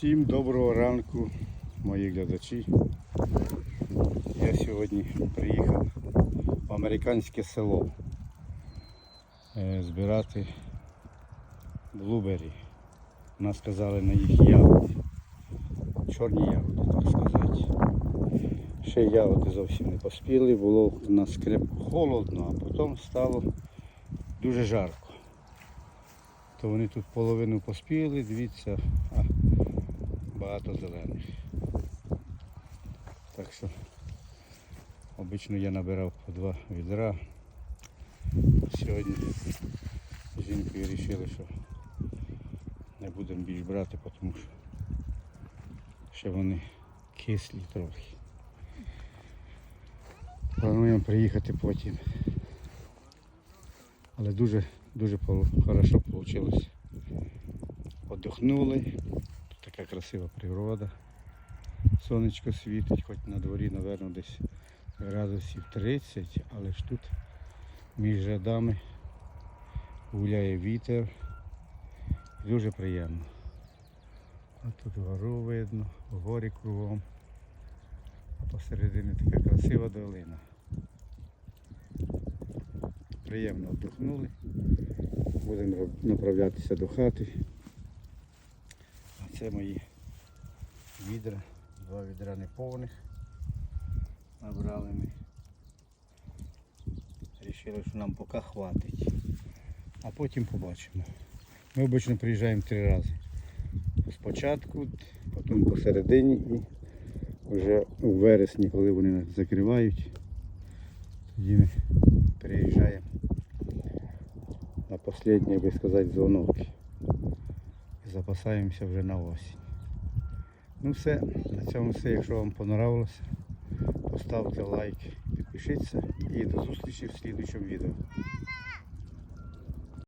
Всім доброго ранку, мої глядачі. Я сьогодні приїхав в американське село е, збирати блубері. Нас сказали на їх ягоди. Чорні ягоди, так сказати. Ще ягоди зовсім не поспіли, було в нас крепко холодно, а потім стало дуже жарко. То вони тут половину поспіли, дивіться, багато зелених. Так що обично я набирав по два відра. Сьогодні з жінкою вирішили, що не будемо більш брати, тому що ще вони кислі трохи. Плануємо приїхати потім. Але дуже дуже хорошо вийшло. Отдохнули. Така красива природа. Сонечко світить, хоч на дворі, мабуть, десь градусів 30, але ж тут між рядами гуляє вітер. Дуже приємно. А тут гору видно, горі кругом. А посередині така красива долина. Приємно віддохнули. Будемо направлятися до хати. Це мої відра. Два відра неповних. Набрали ми. Рішили, що нам поки хватить. А потім побачимо. Ми обично приїжджаємо три рази. Спочатку, потім посередині і вже у вересні, коли вони нас закривають, тоді ми приїжджаємо на останній, би сказати, дзвонок. Запасаємося вже на осінь. Ну все, на цьому все. Якщо вам понравилося, поставте лайк, підпишіться і до зустрічі в слідчому відео.